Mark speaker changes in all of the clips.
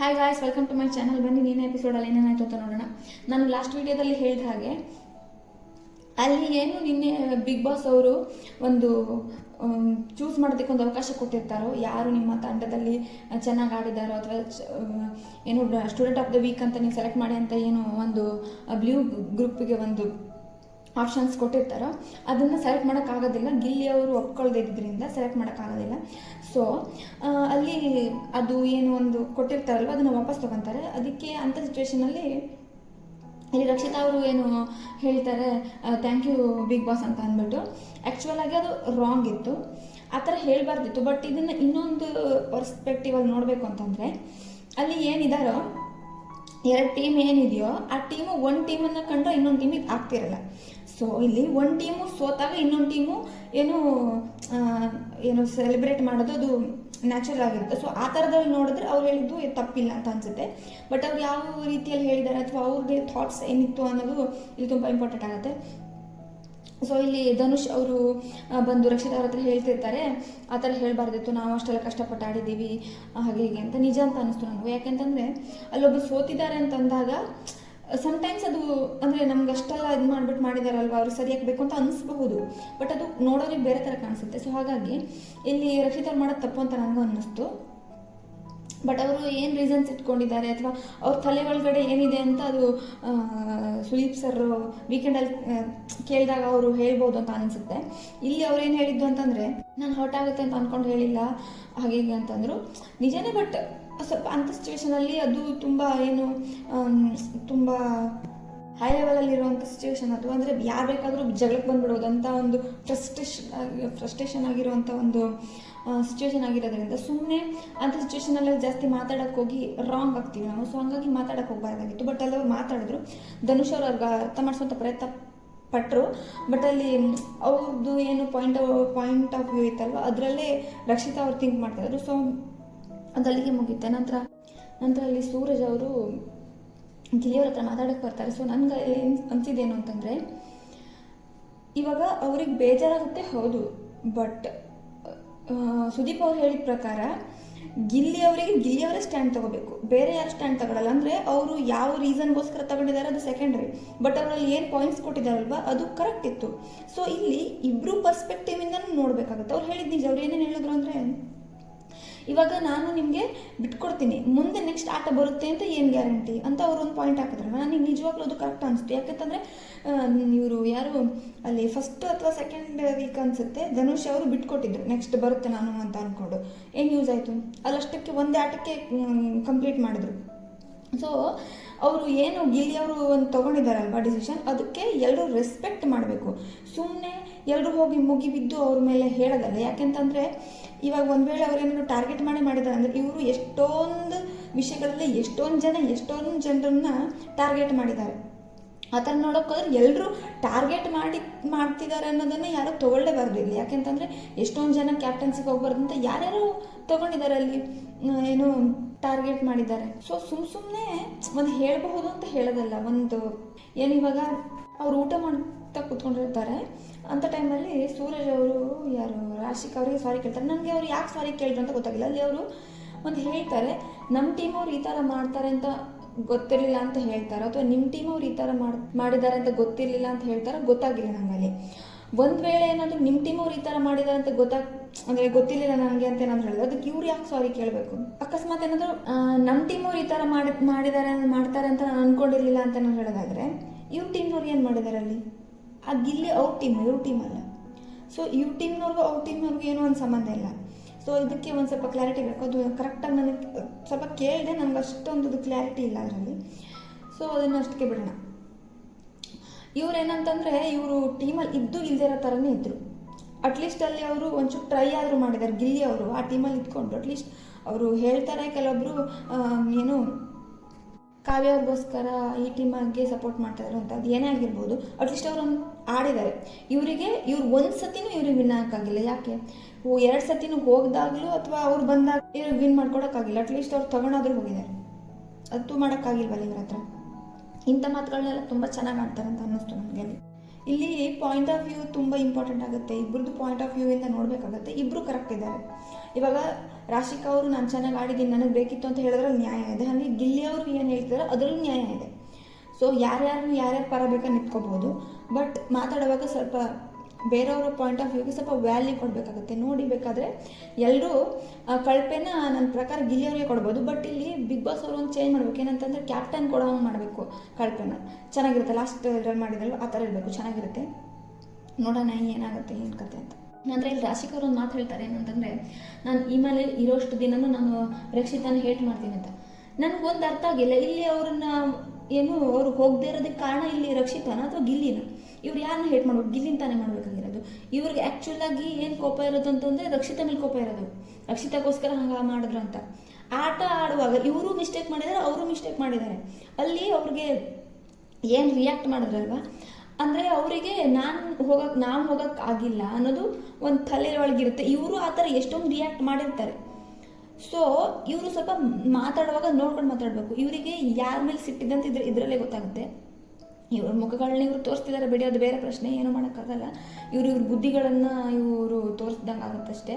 Speaker 1: Hi guys welcome to my channel ಬನ್ನಿ, ನೀನೇ ಎಪಿಸೋಡಲ್ಲಿ ಏನೇನಾಯ್ತು ಅಂತ ನೋಡೋಣ. ನಾನು ಲಾಸ್ಟ್ ವಿಡಿಯೋದಲ್ಲಿ ಹೇಳಿದ ಹಾಗೆ, ಅಲ್ಲಿ ಏನು ನಿನ್ನೆ ಬಿಗ್ ಬಾಸ್ ಅವರು ಒಂದು ಚೂಸ್ ಮಾಡೋದಕ್ಕೆ ಒಂದು ಅವಕಾಶ ಕೊಟ್ಟಿರ್ತಾರೋ, ಯಾರು ನಿಮ್ಮ ತಂಡದಲ್ಲಿ ಚೆನ್ನಾಗಿ ಆಡಿದಾರೋ ಅಥವಾ ಏನು ಸ್ಟೂಡೆಂಟ್ ಆಫ್ ದ ವೀಕ್ ಅಂತ ನೀವು ಸೆಲೆಕ್ಟ್ ಮಾಡಿ ಅಂತ ಏನು ಒಂದು ಬ್ಲೂ ಗ್ರೂಪಿಗೆ ಒಂದು ಆಪ್ಷನ್ಸ್ ಕೊಟ್ಟಿರ್ತಾರೋ, ಅದನ್ನು ಸೆಲೆಕ್ಟ್ ಮಾಡೋಕ್ಕಾಗೋದಿಲ್ಲ. ಗಿಲ್ಲಿ ಅವರು ಒಪ್ಕೊಳ್ದಿದ್ದರಿಂದ ಸೆಲೆಕ್ಟ್ ಮಾಡೋಕ್ಕಾಗೋದಿಲ್ಲ. ಸೊ ಅಲ್ಲಿ ಅದು ಏನು ಒಂದು ಕೊಟ್ಟಿರ್ತಾರಲ್ವ, ಅದನ್ನು ವಾಪಸ್ ತೊಗೊತಾರೆ. ಅದಕ್ಕೆ ಅಂಥ ಸಿಚುವೇಶನಲ್ಲಿ ಇಲ್ಲಿ ರಕ್ಷಿತಾ ಅವರು ಏನು ಹೇಳ್ತಾರೆ ಥ್ಯಾಂಕ್ ಯು ಬಿಗ್ ಬಾಸ್ ಅಂತ ಅಂದ್ಬಿಟ್ಟು. ಆ್ಯಕ್ಚುಲಾಗಿ ಅದು ರಾಂಗ್ ಇತ್ತು. ಆ ಥರ ಹೇಳಬಾರ್ದಿತ್ತು. ಬಟ್ ಇದನ್ನು ಇನ್ನೊಂದು ಪರ್ಸ್ಪೆಕ್ಟಿವಲ್ಲಿ ನೋಡಬೇಕು ಅಂತಂದರೆ, ಅಲ್ಲಿ ಏನಿದಾರೋ, ಎರಡು ಟೀಮ್ ಏನಿದೆಯೋ, ಆ ಟೀಮು ಒಂದು ಟೀಮನ್ನು ಕಂಡು ಇನ್ನೊಂದು ಟೀಮಿಗೆ ಆಗ್ತಿರಲ್ಲ. ಸೊ ಇಲ್ಲಿ ಒಂದು ಟೀಮು ಸೋತಾಗ ಇನ್ನೊಂದು ಟೀಮು ಏನು ಏನು ಸೆಲೆಬ್ರೇಟ್ ಮಾಡೋದು ಅದು ನ್ಯಾಚುರಲ್ ಆಗಿರುತ್ತೆ. ಸೊ ಆ ಥರದಲ್ಲಿ ನೋಡಿದ್ರೆ ಅವ್ರು ಹೇಳಿದ್ದು ತಪ್ಪಿಲ್ಲ ಅಂತ ಅನ್ಸುತ್ತೆ. ಬಟ್ ಅವ್ರು ಯಾವ ರೀತಿಯಲ್ಲಿ ಹೇಳಿದ್ದಾರೆ ಅಥವಾ ಅವ್ರದ್ದೇ ಥಾಟ್ಸ್ ಏನಿತ್ತು ಅನ್ನೋದು ಇಲ್ಲಿ ತುಂಬ ಇಂಪಾರ್ಟೆಂಟ್ ಆಗುತ್ತೆ. ಸೊ ಇಲ್ಲಿ ಧನುಷ್ ಅವರು ಬಂದು ರಕ್ಷಿತ್ ಅವ್ರ ಹತ್ರ ಹೇಳ್ತಿರ್ತಾರೆ, ಆ ಥರ ಹೇಳಬಾರ್ದಿತ್ತು, ನಾವು ಅಷ್ಟೆಲ್ಲ ಕಷ್ಟಪಟ್ಟು ಆಡಿದ್ದೀವಿ, ಹಾಗೆ ಹೀಗೆ ಅಂತ. ನಿಜ ಅಂತ ಅನ್ನಿಸ್ತು ನನಗೆ. ಯಾಕೆಂತಂದರೆ ಅಲ್ಲೊಬ್ಬರು ಸೋತಿದ್ದಾರೆ ಅಂತ ಅಂದಾಗ ಸಮ್ಟೈಮ್ಸ್ ಅದು ಅಂದರೆ ನಮ್ಗೆ ಅಷ್ಟೆಲ್ಲ ಇದು ಮಾಡ್ಬಿಟ್ಟು ಮಾಡಿದಾರಲ್ವ, ಅವ್ರು ಸರಿಯಾಗಿ ಬೇಕು ಅಂತ ಅನಿಸ್ಬಹುದು. ಬಟ್ ಅದು ನೋಡೋರಿಗೆ ಬೇರೆ ಥರ ಕಾಣಿಸುತ್ತೆ. ಸೊ ಹಾಗಾಗಿ ಇಲ್ಲಿ ರಕ್ಷಿತರು ಮಾಡೋದು ತಪ್ಪು ಅಂತ ನನಗೂ ಅನ್ನಿಸ್ತು. ಬಟ್ ಅವರು ಏನು ರೀಸನ್ಸ್ ಇಟ್ಕೊಂಡಿದ್ದಾರೆ ಅಥವಾ ಅವ್ರ ತಲೆ ಒಳಗಡೆ ಏನಿದೆ ಅಂತ ಅದು ಸುದೀಪ್ ಸರ್ ವೀಕೆಂಡಲ್ಲಿ ಕೇಳಿದಾಗ ಅವರು ಹೇಳ್ಬೋದು ಅಂತ ಅನಿಸುತ್ತೆ. ಇಲ್ಲಿ ಅವ್ರು ಏನು ಹೇಳಿದ್ದು ಅಂತಂದರೆ, ನಾನು ಹರ್ಟ್ ಆಗುತ್ತೆ ಅಂತ ಅಂದ್ಕೊಂಡು ಹೇಳಿಲ್ಲ, ಹೀಗೆ ಅಂತಂದರು. ನಿಜನೇ ಬಟ್ ಸ್ವಲ್ಪ ಅಂಥ ಸಿಚುವೇಶನಲ್ಲಿ ಅದು ತುಂಬ ಏನು ತುಂಬ ಹೈ ಲೆವೆಲಲ್ಲಿರುವಂಥ ಸಿಚುವೇಶನ್ ಅದು. ಅಂದರೆ ಯಾರು ಬೇಕಾದರೂ ಜಗಳಕ್ಕೆ ಬಂದ್ಬಿಡೋದು ಅಂತ ಒಂದು ಫ್ರಸ್ಟ್ರೇಷನ್ ಫ್ರಸ್ಟ್ರೇಷನ್ ಆಗಿರುವಂಥ ಒಂದು ಸಿಚುವೇಶನ್ ಆಗಿರೋದ್ರಿಂದ ಸುಮ್ಮನೆ ಅಂಥ ಸಿಚುವೇಶನಲ್ಲಿ ಜಾಸ್ತಿ ಮಾತಾಡೋಕ್ಕೆ ಹೋಗಿ ರಾಂಗ್ ಆಗ್ತೀವಿ ನಾವು. ಸೊ ಹಂಗಾಗಿ ಮಾತಾಡೋಕೆ ಹೋಗಬಾರ್ದಾಗಿತ್ತು. ಬಟ್ ಅಲ್ಲಿ ಮಾತಾಡಿದ್ರು. ಧನುಷ್ ಅವ್ರು ಅವ್ರಿಗೆ ಅರ್ಥ ಮಾಡಿಸುವಂಥ ಪ್ರಯತ್ನ ಪಟ್ಟರು ಬಟ್ ಅಲ್ಲಿ ಅವ್ರದ್ದು ಏನು ಪಾಯಿಂಟ್ ಪಾಯಿಂಟ್ ಆಫ್ ವ್ಯೂ ಇತ್ತಲ್ವ, ಅದರಲ್ಲೇ ರಕ್ಷಿತಾ ಅವ್ರು ಥಿಂಕ್ ಮಾಡ್ತಾಯಿದ್ರು ಸೊ ಅದು ಅಲ್ಲಿಗೆ ಮುಗಿಯುತ್ತೆ. ನಂತರ ನಂತರ ಅಲ್ಲಿ ಸೂರಜ್ ಅವರು ಗಿಳಿಯವ್ರ ಹತ್ರ ಮಾತಾಡಕ್ಕೆ ಬರ್ತಾರೆ. ಸೊ ನನಗೆ ಏನು ಅನಿಸಿದ್ದೇನು ಅಂತಂದರೆ, ಇವಾಗ ಅವ್ರಿಗೆ ಬೇಜಾರಾಗುತ್ತೆ, ಹೌದು. ಬಟ್ ಸುದೀಪ್ ಅವ್ರು ಹೇಳಿದ ಪ್ರಕಾರ, ಗಿಲ್ಲಿ ಅವರಿಗೆ ಗಿಲ್ಲಿ ಅವರೇ ಸ್ಟ್ಯಾಂಡ್ ತಗೋಬೇಕು. ಬೇರೆ ಯಾರು ಸ್ಟ್ಯಾಂಡ್ ತಗೊಳಲ್ಲ. ಅಂದರೆ ಅವರು ಯಾವ ರೀಸನ್ಗೋಸ್ಕರ ತಗೊಂಡಿದ್ದಾರೆ, ಅದು ಸೆಕೆಂಡ್ರಿ ಬಟ್ ಅವರಲ್ಲಿ ಏನು ಪಾಯಿಂಟ್ಸ್ ಕೊಟ್ಟಿದ್ದಾರಲ್ವ, ಅದು ಕರೆಕ್ಟ್ ಇತ್ತು. ಸೊ ಇಲ್ಲಿ ಇಬ್ಬರು ಪರ್ಸ್ಪೆಕ್ಟಿವಿಂದನೂ ನೋಡಬೇಕಾಗುತ್ತೆ. ಅವ್ರು ಹೇಳಿದ ನಿಜ. ಅವ್ರು ಏನೇನು ಹೇಳಿದ್ರು ಅಂದರೆ ಇವಾಗ ನಾನು ನಿಮಗೆ ಬಿಟ್ಕೊಡ್ತೀನಿ. ಮುಂದೆ ನೆಕ್ಸ್ಟ್ ಆಟ ಬರುತ್ತೆ ಅಂತ ಏನು ಗ್ಯಾರಂಟಿ ಅಂತ ಅವರು ಒಂದು ಪಾಯಿಂಟ್ ಹಾಕಿದ್ರು. ನನಗೆ ನಿಜವಾಗ್ಲೂ ಅದು ಕರೆಕ್ಟ್ ಅನಿಸ್ತು ಯಾಕಂತಂದರೆ ಇವರು ಯಾರು, ಅಲ್ಲಿ ಫಸ್ಟ್ ಅಥವಾ ಸೆಕೆಂಡ್ ವೀಕ್ ಅನಿಸುತ್ತೆ. ಧನುಷ್ ಅವರು ಬಿಟ್ಕೊಟ್ಟಿದ್ರು. ನೆಕ್ಸ್ಟ್ ಬರುತ್ತೆ ನಾನು ಅಂತ ಅಂದ್ಕೊಂಡು ಏನು ಯೂಸ್ ಆಯಿತು? ಅಲ್ಲಷ್ಟಕ್ಕೆ ಒಂದೇ ಆಟಕ್ಕೆ ಕಂಪ್ಲೀಟ್ ಮಾಡಿದ್ರು. ಸೊ ಅವರು ಏನು ಗಿಲ್ಲಿ ಅವರು ಒಂದು ತೊಗೊಂಡಿದ್ದಾರಲ್ವ ಡಿಸಿಷನ್ ಅದಕ್ಕೆ ಎಲ್ಲರೂ ರೆಸ್ಪೆಕ್ಟ್ ಮಾಡಬೇಕು. ಸುಮ್ಮನೆ ಎಲ್ಲರೂ ಹೋಗಿ ಮುಗಿಬಿದ್ದು ಅವ್ರ ಮೇಲೆ ಹೇಳೋದಲ್ಲ. ಯಾಕೆಂತಂದರೆ ಇವಾಗ ಒಂದು ವೇಳೆ ಅವರೇನಾದ್ರು ಟಾರ್ಗೆಟ್ ಮಾಡಿ ಮಾಡಿದ್ದಾರೆ ಅಂದರೆ ಇವರು ಎಷ್ಟೊಂದು ವಿಷಯಗಳಲ್ಲಿ ಎಷ್ಟೊಂದು ಜನ ಎಷ್ಟೊಂದು ಜನರನ್ನ ಟಾರ್ಗೆಟ್ ಮಾಡಿದ್ದಾರೆ. ಆ ಥರ ನೋಡೋಕ್ಕೋದ್ರೆ ಎಲ್ಲರೂ ಟಾರ್ಗೆಟ್ ಮಾಡಿ ಮಾಡ್ತಿದ್ದಾರೆ ಅನ್ನೋದನ್ನು ಯಾರೂ ತೊಗೊಳ್ಳೇಬಾರ್ದು ಇಲ್ಲಿ. ಯಾಕೆಂತಂದರೆ ಎಷ್ಟೊಂದು ಜನ ಕ್ಯಾಪ್ಟನ್ಸಿಗೆ ಹೋಗ್ಬಾರ್ದು ಅಂತ ಯಾರ್ಯಾರು ತೊಗೊಂಡಿದ್ದಾರೆ ಅಲ್ಲಿ ಏನು ಟಾರ್ಗೆಟ್ ಮಾಡಿದ್ದಾರೆ. ಸೊ ಸುಮ್ಮ ಸುಮ್ಮನೆ ಒಂದು ಹೇಳಬಹುದು ಅಂತ ಹೇಳೋದಲ್ಲ. ಒಂದು ಏನು ಇವಾಗ ಅವ್ರು ಊಟ ಮಾಡ್ತಾ ಕೂತ್ಕೊಂಡಿರ್ತಾರೆ. ಅಂಥ ಟೈಮಲ್ಲಿ ಸೂರಜ್ ಅವರು ಯಾರು, ರಾಶಿಕ್ ಅವರಿಗೆ ಸಾರಿ ಕೇಳ್ತಾರೆ. ನನಗೆ ಅವ್ರು ಯಾಕೆ ಸಾರಿ ಕೇಳಿದ್ರು ಅಂತ ಗೊತ್ತಾಗಿಲ್ಲ. ಅಲ್ಲಿ ಅವರು ಒಂದು ಹೇಳ್ತಾರೆ ನಮ್ಮ ಟೀಮ್ ಅವ್ರು ಈ ಥರ ಮಾಡ್ತಾರೆ ಅಂತ ಗೊತ್ತಿರಲಿಲ್ಲ ಅಂತ ಹೇಳ್ತಾರೆ ಅಥವಾ ನಿಮ್ಮ ಟೀಮ್ ಅವ್ರು ಈ ಥರ ಮಾಡ್, ಮಾಡಿದ್ದಾರೆ ಅಂತ ಗೊತ್ತಿರಲಿಲ್ಲ ಅಂತ ಹೇಳ್ತಾರೆ ಗೊತ್ತಾಗಿಲ್ಲ ಅಲ್ಲಿ ಒಂದು ವೇಳೆ ಏನಾದರೂ ನಿಮ್ಮ ಟೀಮ್ ಅವ್ರು ಈ ಥರ ಮಾಡಿದ್ದಾರೆ ಅಂತ ಗೊತ್ತಾಗ ಅಂದರೆ ಗೊತ್ತಿರಲಿಲ್ಲ ನನಗೆ ಅಂತ ಏನಾದ್ರು ಹೇಳಿದ್ರು ಅದಕ್ಕೆ ಇವ್ರು ಯಾಕೆ ಸಾರಿ ಕೇಳಬೇಕು? ಅಕಸ್ಮಾತ್ ಏನಾದರೂ ನಮ್ಮ ಟೀಮ್ ಅವ್ರು ಈ ಥರ ಮಾಡಿ, ಮಾಡಿದ್ದಾರೆ, ಮಾಡ್ತಾರೆ ಅಂತ ನಾನು ಅಂದ್ಕೊಂಡಿರಲಿಲ್ಲ ಅಂತ ನಾನು ಹೇಳೋದಾದರೆ, ಇವ್ರ ಟೀಮ್ನವ್ರು ಏನು ಮಾಡಿದ್ದಾರೆ ಅಲ್ಲಿ? ಆ ಗಿಲ್ಲಿ ಔಟ್ ಟೀಮ್ ಇವ್ರ ಟೀಮ್ ಅಲ್ಲ. ಸೊ ಇವ್ರ ಟೀಮ್ನವ್ರಿಗೂ ಅವ್ರ ಟೀಮ್ನವ್ರಿಗೂ ಏನೋ ಒಂದು ಸಂಬಂಧ ಇಲ್ಲ. ಸೊ ಇದಕ್ಕೆ ಒಂದು ಸ್ವಲ್ಪ ಕ್ಲಾರಿಟಿ ಬೇಕು. ಅದು ಕರೆಕ್ಟಾಗಿ ನನಗೆ ಸ್ವಲ್ಪ ಕೇಳಿದೆ ನನಗೆ ಅಷ್ಟೊಂದು ಕ್ಲಾರಿಟಿ ಇಲ್ಲ ಅದರಲ್ಲಿ. ಸೊ ಅದನ್ನು ಅಷ್ಟಕ್ಕೆ ಬಿಡೋಣ. ಇವ್ರು ಏನಂತಂದರೆ, ಇವರು ಟೀಮಲ್ಲಿ ಇದ್ದು ಇಲ್ಲದೇ ಇರೋ ಥರನೇ ಇದ್ದರು ಅಟ್ಲೀಸ್ಟ್ ಅಲ್ಲಿ ಅವರು ಒಂಚೂರು ಟ್ರೈ ಆದರೂ ಮಾಡಿದ್ದಾರೆ ಗಿಲ್ಲಿ ಅವರು ಆ ಟೀಮಲ್ಲಿ ಇದ್ಕೊಂಡು. ಅಟ್ಲೀಸ್ಟ್ ಅವರು ಹೇಳ್ತಾರೆ ಕೆಲವೊಬ್ಬರು ಏನು, ಕಾವ್ಯ ಅವ್ರಿಗೋಸ್ಕರ ಈ ಟೀಮಾಗೆ ಸಪೋರ್ಟ್ ಮಾಡ್ತಾಯಿದ್ರು ಅಂತ. ಅದು ಏನೇ ಆಗಿರ್ಬೋದು. ಅಟ್ಲೀಸ್ಟ್ ಅವರು ಒಂದು ಆಡಿದ್ದಾರೆ. ಇವರಿಗೆ, ಇವ್ರು ಒಂದು ಸತಿನೂ ಇವ್ರಿಗೆ ವಿನ್ ಮಾಡೋಕ್ಕಾಗಿಲ್ಲ ಯಾಕೆ? ಎರಡು ಸತಿನೂ ಹೋಗ್ದಾಗ್ಲೂ ಅಥವಾ ಅವ್ರು ಬಂದಾಗ ಇವ್ರಿಗೆ ವಿನ್ ಮಾಡ್ಕೊಡೋಕ್ಕಾಗಿಲ್ಲ. ಅಟ್ಲೀಸ್ಟ್ ಅವ್ರು ತಗೊಂಡಾದ್ರೂ ಹೋಗಿದ್ದಾರೆ. ಅದು ಮಾಡೋಕ್ಕಾಗಿಲ್ವಲ್ಲ ಇವ್ರ ಹತ್ರ? ಇಂಥ ಮಾತುಗಳನ್ನೆಲ್ಲ ತುಂಬ ಚೆನ್ನಾಗಿ ಆಡ್ತಾರೆ ಅಂತ ಅನ್ನಿಸ್ತು ನನಗೆ ಅಲ್ಲಿ. ಇಲ್ಲಿ ಪಾಯಿಂಟ್ ಆಫ್ ವ್ಯೂ ತುಂಬ ಇಂಪಾರ್ಟೆಂಟ್ ಆಗುತ್ತೆ. ಇಬ್ಬರದ್ದು ಪಾಯಿಂಟ್ ಆಫ್ ವ್ಯೂವಿಂದ ನೋಡಬೇಕಾಗುತ್ತೆ. ಇಬ್ಬರು ಕರೆಕ್ಟ್ ಇದ್ದಾರೆ. ಇವಾಗ ರಾಶಿಕಾ ಅವರು, ನಾನು ಚೆನ್ನಾಗಿ ಆಡಿದ್ದೀನಿ. ನನಗೆ ಬೇಕಿತ್ತು ಅಂತ ಹೇಳಿದ್ರಲ್ಲಿ ನ್ಯಾಯ ಇದೆ. ಹಾಗೆ ಗಿಲ್ಲಿ ಅವರು ಏನು ಹೇಳ್ತಾರೆ ಅದರಲ್ಲೂ ನ್ಯಾಯ ಇದೆ. ಸೊ ಯಾರ್ಯಾರು ಯಾರ್ಯಾರು ಪರ ಬೇಕಾದ್ರೆ ನಿಂತ್ಕೋಬೋದು. ಬಟ್ ಮಾತಾಡುವಾಗ ಸ್ವಲ್ಪ ಬೇರೆಯವರ ಪಾಯಿಂಟ್ ಆಫ್ ವ್ಯೂಗೆ ಸ್ವಲ್ಪ ವ್ಯಾಲ್ಯೂ ಕೊಡಬೇಕಾಗುತ್ತೆ. ನೋಡಿ ಬೇಕಾದರೆ ಎಲ್ಲರೂ ಕಳಪೆನ ನನ್ನ ಪ್ರಕಾರ ಗಿಲ್ಲಿಯವರಿಗೆ ಕೊಡ್ಬೋದು. ಬಟ್ ಇಲ್ಲಿ ಬಿಗ್ ಬಾಸ್ ಅವರು ಒಂದು ಚೇಂಜ್ ಮಾಡಬೇಕು. ಏನಂತಂದರೆ ಕ್ಯಾಪ್ಟನ್ ಕೊಡೋ ಹಂಗೆ ಮಾಡಬೇಕು ಕಳಪೆನ. ಚೆನ್ನಾಗಿರುತ್ತೆ. ಲಾಸ್ಟ್ ರನ್ ಮಾಡಿದ್ರಲ್ಲ ಆ ಥರ ಇರಬೇಕು. ಚೆನ್ನಾಗಿರುತ್ತೆ. ನೋಡೋಣ ಏನಾಗುತ್ತೆ, ಏನು ಕತೆ ಅಂತ. ಅಂದರೆ ಇಲ್ಲಿ ರಾಶಿಕ್ ಅವರು ಒಂದು ಮಾತು ಹೇಳ್ತಾರೆ ಏನಂತಂದರೆ, ನಾನು ಈ ಮೇಲೆ ಇರೋಷ್ಟು ದಿನನೂ ನಾನು ರಕ್ಷಿತನ ಹೇಟ್ ಮಾಡ್ತೀನಿ ಅಂತ. ನನಗೊಂದು ಅರ್ಥ ಆಗಿಲ್ಲ. ಇಲ್ಲಿ ಅವ್ರನ್ನ ಏನು, ಅವರು ಹೋಗದೇ ಇರೋದಕ್ಕೆ ಕಾರಣ ಇಲ್ಲಿ ರಕ್ಷಿತನ ಅಥವಾ ಗಿಲ್ಲಿನ ಇವ್ರು ಯಾರನ್ನ ಹೇಟ್ ಮಾಡ್ಬೇಕು? ಗಿಲ್ಲಿನ ತಾನೇ ಮಾಡಬೇಕಾಗಿರೋದು. ಇವ್ರಿಗೆ ಆ್ಯಕ್ಚುಲ್ ಆಗಿ ಏನು ಕೋಪ ಇರೋದು ಅಂತಂದರೆ ರಕ್ಷಿತ ಮೇಲೆ ಕೋಪ ಇರೋದು. ರಕ್ಷಿತಕ್ಕೋಸ್ಕರ ಹಂಗೆ ಮಾಡಿದ್ರು ಅಂತ. ಆಟ ಆಡುವಾಗ ಇವರು ಮಿಸ್ಟೇಕ್ ಮಾಡಿದ್ದಾರೆ ಅವರು ಮಿಸ್ಟೇಕ್ ಮಾಡಿದ್ದಾರೆ ಅಲ್ಲಿ ಅವ್ರಿಗೆ ಏನು ರಿಯಾಕ್ಟ್ ಮಾಡಿದ್ರಲ್ವ? ಅಂದರೆ ಅವರಿಗೆ ನಾನು ಹೋಗಕ್ಕೆ ನಾನು ಹೋಗಕ್ಕೆ ಆಗಿಲ್ಲ ಅನ್ನೋದು ಒಂದು ತಲೆ ಒಳಗಿರುತ್ತೆ. ಇವರು ಆ ಥರ ಎಷ್ಟೊಂದು ರಿಯಾಕ್ಟ್ ಮಾಡಿರ್ತಾರೆ. ಸೊ ಇವರು ಸ್ವಲ್ಪ ಮಾತಾಡುವಾಗ ನೋಡ್ಕೊಂಡು ಮಾತಾಡಬೇಕು. ಇವರಿಗೆ ಯಾರ ಮೇಲೆ ಸಿಟ್ಟಿದಂತ ಇದ್ರ ಇದರಲ್ಲೇ ಗೊತ್ತಾಗುತ್ತೆ. ಇವ್ರ ಮುಖಗಳನ್ನ ಇವರು ತೋರಿಸ್ತಿದ್ದಾರೆ ಬಿಡಿ, ಅದು ಬೇರೆ ಪ್ರಶ್ನೆ, ಏನೂ ಮಾಡೋಕ್ಕಾಗಲ್ಲ. ಇವರು ಇವ್ರ ಬುದ್ಧಿಗಳನ್ನು ಇವರು ತೋರಿಸ್ದಂಗೆ ಆಗುತ್ತಷ್ಟೇ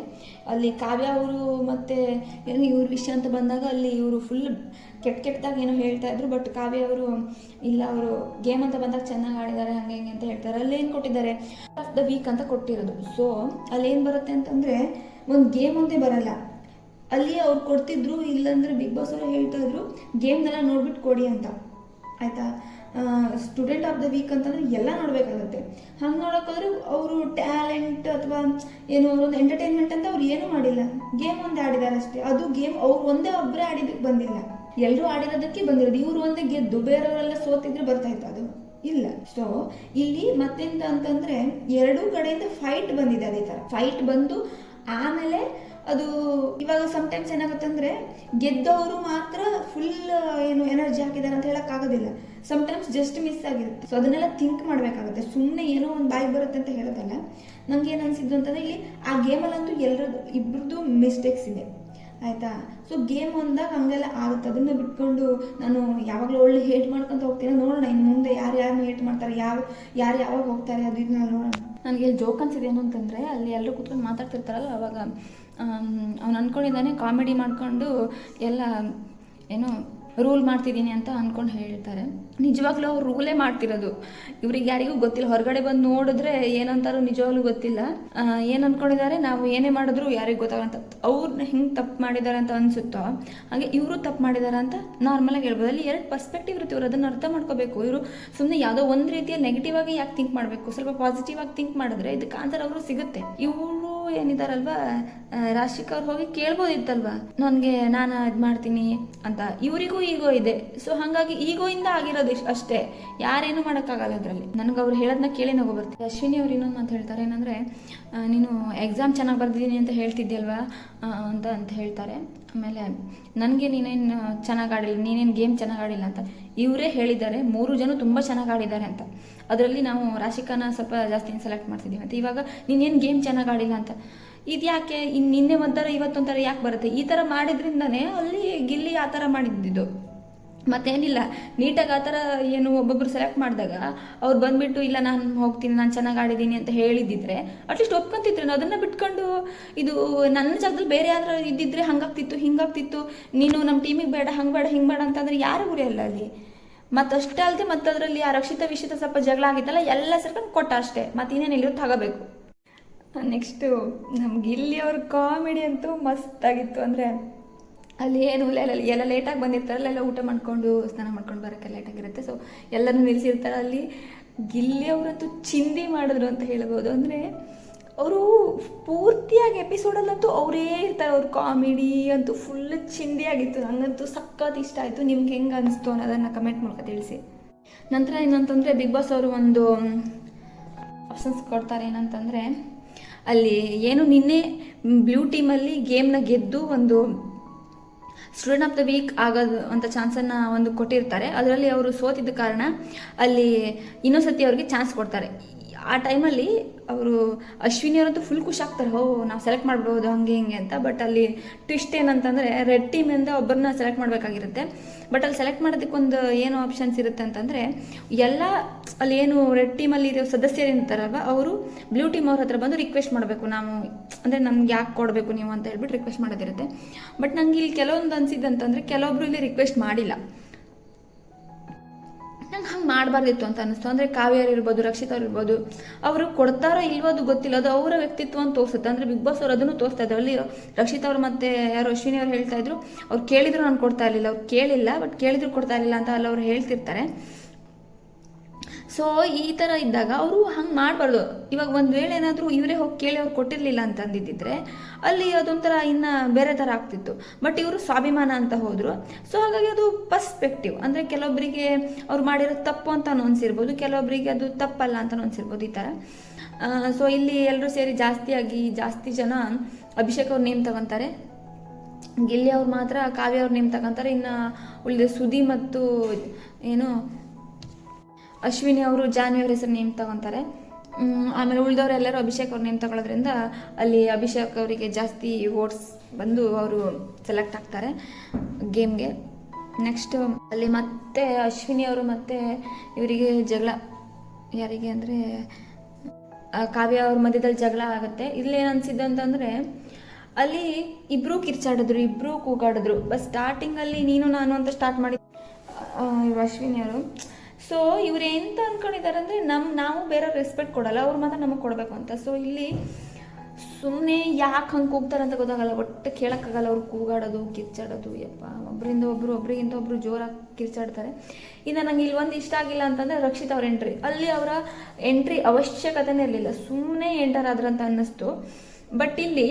Speaker 1: ಅಲ್ಲಿ ಕಾವ್ಯ ಅವರು ಮತ್ತು ಏನು ಇವ್ರ ವಿಷಯ ಅಂತ ಬಂದಾಗ ಅಲ್ಲಿ ಇವರು ಫುಲ್ ಕೆಟ್ಟ ಕೆಟ್ಟದಾಗ ಏನೋ ಹೇಳ್ತಾ ಇದ್ರು ಬಟ್ ಕಾವ್ಯ ಅವರು, ಇಲ್ಲ ಅವರು ಗೇಮ್ ಅಂತ ಬಂದಾಗ ಚೆನ್ನಾಗಿ ಆಡಿದ್ದಾರೆ, ಹಂಗೆ ಹಿಂಗೆ ಅಂತ ಹೇಳ್ತಾರೆ. ಅಲ್ಲಿ ಏನು ಕೊಟ್ಟಿದ್ದಾರೆ? ಆಫ್ ದ ವೀಕ್ ಅಂತ ಕೊಟ್ಟಿರೋದು. ಸೊ ಅಲ್ಲಿ ಏನು ಬರುತ್ತೆ ಅಂತಂದರೆ, ಒಂದು ಗೇಮ್ ಒಂದೇ ಬರಲ್ಲ. ಅಲ್ಲಿ ಅವ್ರು ಕೊಡ್ತಿದ್ರು, ಇಲ್ಲಾಂದ್ರೆ ಬಿಗ್ ಬಾಸ್ ಅವರು ಹೇಳ್ತಾ ಇದ್ರು, ಗೇಮ್ನೆಲ್ಲ ನೋಡ್ಬಿಟ್ಟು ಕೊಡಿ ಅಂತ. ಆಯಿತಾ? ಸ್ಟೂಡೆಂಟ್ ಆಫ್ ದ ವೀಕ್ ಅಂತಂದ್ರೆ ಎಲ್ಲ ನೋಡಬೇಕಾಗುತ್ತೆ. ಹಂಗೆ ನೋಡೋಕ್ಕೋದ್ರೆ ಅವರು ಟ್ಯಾಲೆಂಟ್ ಅಥವಾ ಏನು ಒಂದು ಎಂಟರ್ಟೈನ್ಮೆಂಟ್ ಅಂತ ಅವ್ರು ಏನೂ ಮಾಡಿಲ್ಲ. ಗೇಮ್ ಒಂದೇ ಆಡಿದ್ದಾರೆ ಅಷ್ಟೇ. ಅದು ಗೇಮ್ ಅವ್ರು ಒಂದೇ ಒಬ್ಬರೇ ಆಡಿದ್ದಕ್ಕೆ ಬಂದಿಲ್ಲ. ಎಲ್ಲರೂ ಆಡಿರೋದಕ್ಕೆ ಬಂದಿರೋದು. ಇವರು ಒಂದೇ ಗೆದ್ದು ಬೇರೆಯವರೆಲ್ಲ ಸೋತಿದ್ರೆ ಬರ್ತಾ ಇತ್ತು ಅದು. ಇಲ್ಲ. ಸೊ ಇಲ್ಲಿ ಮತ್ತೆಂತ ಅಂತಂದ್ರೆ ಎರಡೂ ಕಡೆಯಿಂದ ಫೈಟ್ ಬಂದಿದೆ ಅದೇ ಥರ ಫೈಟ್ ಬಂದು ಆಮೇಲೆ ಅದು ಇವಾಗ ಸಮ್ಟೈಮ್ಸ್ ಏನಾಗುತ್ತೆ ಅಂದರೆ ಗೆದ್ದವರು ಮಾತ್ರ ಫುಲ್ ಏನು ಎನರ್ಜಿ ಹಾಕಿದ್ದಾರೆ ಅಂತ ಹೇಳೋಕ್ಕಾಗೋದಿಲ್ಲ. ಸಮ್ಟೈಮ್ಸ್ ಜಸ್ಟ್ ಮಿಸ್ ಆಗಿರುತ್ತೆ. ಸೊ ಅದನ್ನೆಲ್ಲ ಥಿಂಕ್ ಮಾಡಬೇಕಾಗುತ್ತೆ. ಸುಮ್ಮನೆ ಏನೋ ಒಂದು ಬಾಯಿ ಬರುತ್ತೆ ಅಂತ ಹೇಳೋದಲ್ಲ, ನಂಗೆ ಏನು ಅನಿಸಿದ್ದು ಅಂತಂದರೆ ಇಲ್ಲಿ ಆ ಗೇಮಲ್ಲಂತೂ ಎಲ್ಲರದ್ದು ಇಬ್ಬರದ್ದು ಮಿಸ್ಟೇಕ್ಸ್ ಇದೆ. ಆಯಿತಾ? ಸೊ ಗೇಮ್ ಅಂದಾಗ ಹಂಗೆಲ್ಲ ಆಗುತ್ತೆ. ಅದನ್ನು ಬಿಟ್ಕೊಂಡು ನಾನು ಯಾವಾಗಲೂ ಒಳ್ಳೆ ಹೇಟ್ ಮಾಡ್ಕೊಂತ ಹೋಗ್ತೀನಿ? ನೋಡೋಣ ಇನ್ನು ಮುಂದೆ ಯಾರು ಯಾರನ್ನ ಹೇಟ್ ಮಾಡ್ತಾರೆ, ಯಾವ, ಯಾರು ಯಾವಾಗ ಹೋಗ್ತಾರೆ ಅದು ಇದನ್ನ ನೋಡೋಣ. ನನಗೆ ಜೋಕ್ ಅನ್ಸಿದೆ ಏನು ಅಂತಂದರೆ, ಅಲ್ಲಿ ಎಲ್ಲರೂ ಕೂತ್ಕೊಂಡು ಮಾತಾಡ್ತಿರ್ತಾರಲ್ಲ, ಅವಾಗ ಅವ್ನು ಅಂದ್ಕೊಂಡಿದ್ದಾನೆ ಕಾಮಿಡಿ ಮಾಡ್ಕೊಂಡು ಎಲ್ಲ, ಏನು ರೂಲ್ ಮಾಡ್ತಿದ್ದೀನಿ ಅಂತ ಅಂದ್ಕೊಂಡು ಹೇಳ್ತಾರೆ. ನಿಜವಾಗ್ಲೂ ಅವ್ರು ರೂಲೇ ಮಾಡ್ತಿರೋದು. ಇವ್ರಿಗೆ ಯಾರಿಗೂ ಗೊತ್ತಿಲ್ಲ. ಹೊರಗಡೆ ಬಂದು ನೋಡಿದ್ರೆ ಏನಂತಾರೋ ನಿಜವಾಗ್ಲೂ ಗೊತ್ತಿಲ್ಲ. ಏನು ಅಂದ್ಕೊಂಡಿದ್ದಾರೆ ನಾವು ಏನೇ ಮಾಡಿದ್ರು ಯಾರಿಗೂ ಅಂತ. ಅವ್ರನ್ನ ಹಿಂಗೆ ತಪ್ಪು ಮಾಡಿದ್ದಾರೆ ಅಂತ ಅನಿಸುತ್ತೋ, ಹಾಗೆ ಇವರು ತಪ್ಪು ಮಾಡಿದ್ದಾರೆ ಅಂತ ನಾರ್ಮಲಾಗಿ ಹೇಳ್ಬೋದು. ಅಲ್ಲಿ ಎರಡು ಪರ್ಸ್ಪೆಕ್ಟಿವ್ ಇರುತ್ತೆ. ಇವರು ಅದನ್ನು ಅರ್ಥ ಮಾಡ್ಕೋಬೇಕು. ಇವರು ಸುಮ್ಮನೆ ಯಾವುದೋ ಒಂದು ರೀತಿಯ ನೆಗೆಟಿವ್ ಆಗಿ ಯಾಕೆ ಥಿಂಕ್ ಮಾಡಬೇಕು? ಸ್ವಲ್ಪ ಪಾಸಿಟಿವ್ ಆಗಿ ಥಿಂಕ್ ಮಾಡಿದ್ರೆ ಇದಕ್ಕೆ ಆನ್ಸರ್ ಅವರು ಸಿಗುತ್ತೆ. ಇವರು ಏನಿದಾರಲ್ವಾ? ರಾಶಿಕ್ ಅವ್ರು ಹೋಗಿ ಕೇಳ್ಬೋದಿತ್ತಲ್ವಾ? ನನಗೆ ನಾನು ಇದು ಮಾಡ್ತೀನಿ ಅಂತ ಇವರಿಗೂ ಈಗೋ ಇದೆ. ಸೊ ಹಾಗಾಗಿ ಈಗೋಯಿಂದ ಆಗಿರೋದು ಅಷ್ಟೇ. ಯಾರೇನು ಮಾಡೋಕ್ಕಾಗಲ್ಲ ಅದರಲ್ಲಿ. ನನಗೆ ಅವ್ರು ಹೇಳೋದನ್ನ ಕೇಳಿ ನಗೋ ಬರ್ತೀನಿ ಅಶ್ವಿನಿ ಅವ್ರು ಇನ್ನೊಂದು ಮಾತು ಹೇಳ್ತಾರೆ ಏನಂದರೆ ನೀನು ಎಕ್ಸಾಮ್ ಚೆನ್ನಾಗಿ ಬರ್ದಿದ್ದೀನಿ ಅಂತ ಹೇಳ್ತಿದ್ಯಲ್ವಾ? ಅಂತ ಅಂತ ಹೇಳ್ತಾರೆ. ಆಮೇಲೆ ನನಗೆ ನೀನೇನು ಚೆನ್ನಾಗಿ ಆಡಿಲ್ಲ ನೀನೇನು ಗೇಮ್ ಚೆನ್ನಾಗಿ ಆಡಿಲ್ಲ ಅಂತ ಇವರೇ ಹೇಳಿದ್ದಾರೆ, ಮೂರು ಜನ ತುಂಬ ಚೆನ್ನಾಗಿ ಆಡಿದ್ದಾರೆ ಅಂತ. ಅದರಲ್ಲಿ ನಾವು ರಾಶಿಕಾನ ಸ್ವಲ್ಪ ಜಾಸ್ತಿ ಸೆಲೆಕ್ಟ್ ಮಾಡ್ತಿದ್ದೀವಿ ಅಂತ. ಇವಾಗ ನೀನೇನು ಗೇಮ್ ಚೆನ್ನಾಗಿ ಆಡಿಲ್ಲ ಅಂತ. ಇದು ಯಾಕೆ ಇನ್ನು ನಿನ್ನೆ ಒಂಥರ, ಇವತ್ತೊಂಥರ ಯಾಕೆ ಬರುತ್ತೆ? ಈ ಥರ ಮಾಡಿದ್ರಿಂದನೇ ಅಲ್ಲಿ ಗಿಲ್ಲಿ ಆ ಥರ ಮಾಡಿದ್ದಿದ್ದು ಮತ್ತೇನಿಲ್ಲ, ನೀಟಾಗಿ ಆ ಥರ ಏನು ಒಬ್ಬೊಬ್ರು ಸೆಲೆಕ್ಟ್ ಮಾಡಿದಾಗ ಅವ್ರು ಬಂದ್ಬಿಟ್ಟು, ಇಲ್ಲ, ನಾನು ಹೋಗ್ತೀನಿ, ನಾನು ಚೆನ್ನಾಗಿ ಆಡಿದ್ದೀನಿ ಅಂತ ಹೇಳಿದ್ದಿದ್ರೆ ಅಟ್ಲೀಸ್ಟ್ ಒಪ್ಕೊಂತಿದ್ರು ಅದನ್ನು ಬಿಟ್ಕೊಂಡು ಇದು ನನ್ನ ಜಾಗದಲ್ಲಿ ಬೇರೆ ಯಾರು ಇದ್ದಿದ್ರೆ ಹಂಗಾಗ್ತಿತ್ತು, ಹಿಂಗಾಗ್ತಿತ್ತು. ನೀನು ನಮ್ಮ ಟೀಮಿಗೆ ಬೇಡ, ಹಂಗೆ ಬೇಡ, ಹಿಂಗೆ ಬೇಡ ಅಂತಂದ್ರೆ ಯಾರು ಗುರಿಯಲ್ಲ ಅಲ್ಲಿ. ಮತ್ತಷ್ಟೇ ಅಲ್ಲದೆ ಮತ್ತು ಅದರಲ್ಲಿ ಆ ರಕ್ಷಿತ ವಿಷಿತ ಸ್ವಲ್ಪ ಜಗಳ ಆಗಿತ್ತಲ್ಲ, ಎಲ್ಲ ಸೇರ್ಕೊಂಡು ಕೊಟ್ಟ ಅಷ್ಟೇ. ಮತ್ತು ಇನ್ನೇನಿಲ್ಲ ತಗೋಬೇಕು. ನೆಕ್ಸ್ಟು ನಮ್ಗೆ ಇಲ್ಲಿ ಅವ್ರ ಕಾಮಿಡಿ ಅಂತೂ ಮಸ್ತಾಗಿತ್ತು. ಅಂದರೆ ಅಲ್ಲಿ ಏನು ಎಲ್ಲ ಎಲ್ಲ ಲೇಟಾಗಿ ಬಂದಿರ್ತಾರಲ್ಲ, ಎಲ್ಲ ಊಟ ಮಾಡ್ಕೊಂಡು, ಸ್ನಾನ ಮಾಡ್ಕೊಂಡು ಬರೋಕ್ಕೆ ಲೇಟಾಗಿರುತ್ತೆ ಸೊ ಎಲ್ಲರೂ ನಿಲ್ಲಿಸಿರ್ತಾರೆ ಅಲ್ಲಿ ಗಿಲ್ಲಿ ಅವರಂತೂ ಚಿಂದಿ ಮಾಡಿದ್ರು ಅಂತ ಹೇಳ್ಬೋದು. ಅಂದರೆ ಅವರು ಪೂರ್ತಿಯಾಗಿ ಎಪಿಸೋಡಲ್ಲಂತೂ ಅವರೇ ಇರ್ತಾರೆ. ಅವ್ರ ಕಾಮಿಡಿ ಅಂತೂ ಫುಲ್ ಚಿಂದಿಯಾಗಿತ್ತು ನನಗಂತೂ ಸಖತ್ ಇಷ್ಟ ಆಯಿತು. ನಿಮ್ಗೆ ಹೆಂಗೆ ಅನಿಸ್ತು ಅನ್ನೋದನ್ನು ಕಮೆಂಟ್ ಮೂಲಕ ತಿಳಿಸಿ. ನಂತರ ಏನಂತಂದರೆ ಬಿಗ್ ಬಾಸ್ ಅವರು ಒಂದು ಆಪ್ಷನ್ಸ್ ಕೊಡ್ತಾರೆ ಏನಂತಂದರೆ, ಅಲ್ಲಿ ಏನು ನಿನ್ನೆ ಬ್ಲೂ ಟೀಮಲ್ಲಿ ಗೇಮ್ನ ಗೆದ್ದು ಒಂದು ಸ್ಟೂಡೆಂಟ್ ಆಫ್ ದ ವೀಕ್ ಆಗೋದು ಅಂತ ಚಾನ್ಸನ್ನು ಒಂದು ಕೊಟ್ಟಿರ್ತಾರೆ. ಅದರಲ್ಲಿ ಅವರು ಸೋತಿದ್ದ ಕಾರಣ ಅಲ್ಲಿ ಇನ್ನೊಂದು ಸತಿ ಅವ್ರಿಗೆ ಚಾನ್ಸ್ ಕೊಡ್ತಾರೆ. ಆ ಟೈಮಲ್ಲಿ ಅವರು ಅಶ್ವಿನಿ ಅವರಂತೂ ಫುಲ್ ಖುಷಿ ಆಗ್ತಾರೆ. ಹೋ ನಾವು ಸೆಲೆಕ್ಟ್ ಮಾಡ್ಬೋದು ಹಂಗೆ ಹಿಂಗೆ ಅಂತ. ಬಟ್ ಅಲ್ಲಿ ಟ್ವಿಸ್ಟ್ ಏನಂತಂದರೆ ರೆಡ್ ಟೀಮಿಂದ ಒಬ್ಬರನ್ನ ಸೆಲೆಕ್ಟ್ ಮಾಡಬೇಕಾಗಿರುತ್ತೆ. ಬಟ್ ಅಲ್ಲಿ ಸೆಲೆಕ್ಟ್ ಮಾಡೋದಕ್ಕೆ ಒಂದು ಏನು ಆಪ್ಷನ್ಸ್ ಇರುತ್ತೆ ಅಂತಂದರೆ, ಎಲ್ಲ ಅಲ್ಲಿ ಏನು ರೆಡ್ ಟೀಮಲ್ಲಿ ಇರೋ ಸದಸ್ಯರು ಇರ್ತಾರಲ್ವ ಅವರು ಬ್ಲೂ ಟೀಮ್ ಅವ್ರ ಹತ್ರ ಬಂದು ರಿಕ್ವೆಸ್ಟ್ ಮಾಡಬೇಕು. ನಾವು ಅಂದರೆ ನಮ್ಗೆ ಯಾಕೆ ಕೊಡಬೇಕು ನೀವು ಅಂತ ಹೇಳ್ಬಿಟ್ಟು ರಿಕ್ವೆಸ್ಟ್ ಮಾಡೋದಿರುತ್ತೆ. ಬಟ್ ನಂಗೆ ಇಲ್ಲಿ ಕೆಲವೊಂದು ಅನಿಸಿದ್ದಂತಂದರೆ ಕೆಲವೊಬ್ರು ಇಲ್ಲಿ ರಿಕ್ವೆಸ್ಟ್ ಮಾಡಿಲ್ಲ. ನಂಗೆ ಹಂಗೆ ಮಾಡಬಾರ್ದಿತ್ತು ಅಂತ ಅನ್ನಿಸ್ತು. ಅಂದರೆ ಕಾವ್ಯರು ಇರ್ಬೋದು, ರಕ್ಷಿತವ್ರು ಇರ್ಬೋದು, ಅವರು ಕೊಡ್ತಾರೋ ಇಲ್ವೋ ಗೊತ್ತಿಲ್ಲ. ಅದು ಅವರ ವ್ಯಕ್ತಿತ್ವ ಅಂತ ತೋರಿಸುತ್ತೆ. ಅಂದರೆ ಬಿಗ್ ಬಾಸ್ ಅವರು ಅದನ್ನು ತೋರಿಸ್ತಾ ಇದ್ದಾರೆ ಅಲ್ಲಿ ರಕ್ಷಿತ್ ಅವ್ರು ಮತ್ತು ಯಾರು ಅಶ್ವಿನಿ ಅವ್ರು ಹೇಳ್ತಾ ಇದ್ರು, ಅವ್ರು ಕೇಳಿದ್ರು ನಾನು ಕೊಡ್ತಾ ಇರಲಿಲ್ಲ. ಅವ್ರು ಕೇಳಿಲ್ಲ, ಬಟ್ ಕೇಳಿದ್ರು ಕೊಡ್ತಾ ಇರಲಿಲ್ಲ ಅಂತ ಅಲ್ಲಿ ಅವ್ರು ಹೇಳ್ತಿರ್ತಾರೆ. ಸೊ ಈ ಥರ ಇದ್ದಾಗ ಅವರು ಹಂಗೆ ಮಾಡಬಾರ್ದು. ಇವಾಗ ಒಂದು ವೇಳೆ ಏನಾದರೂ ಇವರೇ ಹೋಗಿ ಕೇಳಿ ಅವ್ರು ಕೊಟ್ಟಿರಲಿಲ್ಲ ಅಂತ ಅಂದಿದ್ದಿದ್ರೆ ಅಲ್ಲಿ ಅದೊಂಥರ ಇನ್ನು ಬೇರೆ ಥರ ಆಗ್ತಿತ್ತು. ಬಟ್ ಇವರು ಸ್ವಾಭಿಮಾನ ಅಂತ ಹೋದರು. ಸೊ ಹಾಗಾಗಿ ಅದು ಪರ್ಸ್ಪೆಕ್ಟಿವ್ ಅಂದರೆ ಕೆಲವೊಬ್ಬರಿಗೆ ಅವ್ರು ಮಾಡಿರೋ ತಪ್ಪು ಅಂತ ಅನ್ಸಿರ್ಬೋದು ಕೆಲವೊಬ್ಬರಿಗೆ ಅದು ತಪ್ಪಲ್ಲ ಅಂತ ಅನ್ಸಿರ್ಬೋದು ಈ ಥರ ಸೊ ಇಲ್ಲಿ ಎಲ್ಲರೂ ಸೇರಿ ಜಾಸ್ತಿಯಾಗಿ ಜಾಸ್ತಿ ಜನ ಅಭಿಷೇಕ್ ಅವ್ರ ನೇಮ್ ತಗೊತಾರೆ. ಗಿಲ್ಲಿ ಅವ್ರು ಮಾತ್ರ ಕಾವ್ಯ ಅವ್ರ ನೇಮ್ ತಗೊಂತಾರೆ. ಇನ್ನು ಉಳಿದ ಸುದಿ ಮತ್ತು ಏನು ಅಶ್ವಿನಿ ಅವರು ಜಾನ್ವಿ ಅವ್ರ ಹೆಸರು ನೇಮ್ ತಗೊತಾರೆ. ಆಮೇಲೆ ಉಳಿದವರೆಲ್ಲರೂ ಅಭಿಷೇಕ್ ಅವ್ರ ನೇಮ್ ತಗೊಳ್ಳೋದ್ರಿಂದ ಅಲ್ಲಿ ಅಭಿಷೇಕ್ ಅವರಿಗೆ ಜಾಸ್ತಿ ವೋಟ್ಸ್ ಬಂದು ಅವರು ಸೆಲೆಕ್ಟ್ ಆಗ್ತಾರೆ ಗೇಮ್ಗೆ. ನೆಕ್ಸ್ಟ್, ಅಲ್ಲಿ ಮತ್ತೆ ಅಶ್ವಿನಿ ಅವರು ಮತ್ತೆ ಇವರಿಗೆ ಜಗಳ, ಯಾರಿಗೆ ಅಂದರೆ ಕಾವ್ಯ ಅವ್ರ ಮಧ್ಯದಲ್ಲಿ ಜಗಳ ಆಗುತ್ತೆ. ಇಲ್ಲಿ ಏನು ಅನ್ಸಿದ್ದು ಅಂತಂದರೆ, ಅಲ್ಲಿ ಇಬ್ಬರೂ ಕಿರ್ಚಾಡಿದ್ರು ಇಬ್ಬರೂ ಕೂಗಾಡಿದ್ರು. ಬಟ್ ಸ್ಟಾರ್ಟಿಂಗಲ್ಲಿ ನೀನು, ನಾನು ಅಂತ ಸ್ಟಾರ್ಟ್ ಮಾಡಿ ಇವರು ಅಶ್ವಿನಿ ಅವರು. ಸೊ ಇವ್ರು ಎಂತ ಅನ್ಕೊಂಡಿದ್ದಾರೆ ಅಂದರೆ ನಮ್ಮ ನಾವು ಬೇರೆ ರೆಸ್ಪೆಕ್ಟ್ ಕೊಡಲ್ಲ, ಅವ್ರು ಮಾತ್ರ ನಮಗೆ ಕೊಡಬೇಕು ಅಂತ. ಸೊ ಇಲ್ಲಿ ಸುಮ್ಮನೆ ಯಾಕೆ ಹಂಗೆ ಕೂಗ್ತಾರೆ ಅಂತ ಗೊತ್ತಾಗಲ್ಲ, ಒಟ್ಟು ಕೇಳೋಕ್ಕಾಗಲ್ಲ, ಅವ್ರು ಕೂಗಾಡೋದು, ಕಿರ್ಚಾಡೋದು. ಯಪ್ಪ ಒಬ್ಬರಿಂದ ಒಬ್ಬರು ಒಬ್ರಿಗಿಂತ ಒಬ್ಬರು ಜೋರಾಗಿ ಕಿರ್ಚಾಡ್ತಾರೆ. ಇನ್ನು ನಂಗೆ ಇಲ್ಲಿ ಒಂದು ಇಷ್ಟ ಆಗಿಲ್ಲ ಅಂತಂದರೆ ರಕ್ಷಿತ್ ಅವ್ರ ಎಂಟ್ರಿ ಅಲ್ಲಿ ಅವರ ಎಂಟ್ರಿ ಅವಶ್ಯಕತೆನೇ ಇರಲಿಲ್ಲ. ಸುಮ್ಮನೆ ಎಂಟರ್ ಆದ್ರಂತ ಅನ್ನಿಸ್ತು. ಬಟ್ ಇಲ್ಲಿ